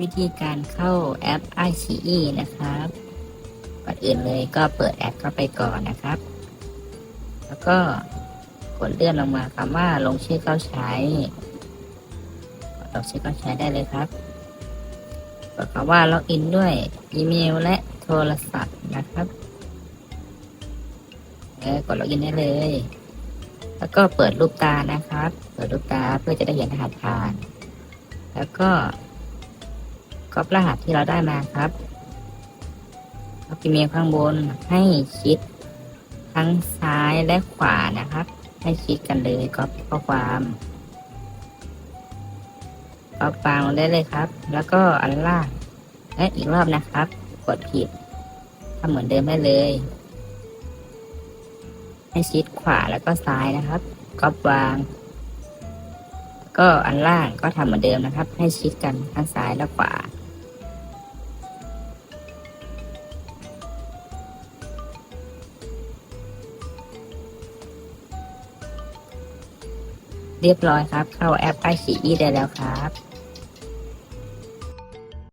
วิธีการเข้าแอป i c e นะครับก่อนอื่นเลยก็เปิดแอปเข้าไปก่อนนะครับ แล้วก็กดเลื่อนลงมาคำว่าลงชื่อเข้าใช้ลงชื่อเข้าใช้ได้เลยครับกดคำว่าล็อกอินด้วยอีเมลและโทรศัพท์นะครับเออกดล็อกอินได้เลย แล้วก็เปิดรูปตานะครับ เปิดรูปตาเพื่อจะได้เห็นรหัสผ่าน แล้วก็ ก๊อปรหัสที่เราได้มาครับเอาอีเมลข้างบนให้ชิด ทั้งซ้ายและขวานะครับ ให้ชิดกันเลยก๊อปข้อความก๊อปฟางลงได้เลยครับ แล้วก็อันล่างและอีกรอบนะครับ กดผิดทำเหมือนเดิมได้เลย ให้ชิดขวาแล้วก็ซ้ายนะครับก๊อปวาง ก็อันล่างก็ทำเหมือนเดิมนะครับ ให้ชิดกันทั้งซ้ายและขวา เรียบร้อยครับ เข้าแอปไอชีได้แล้วครับ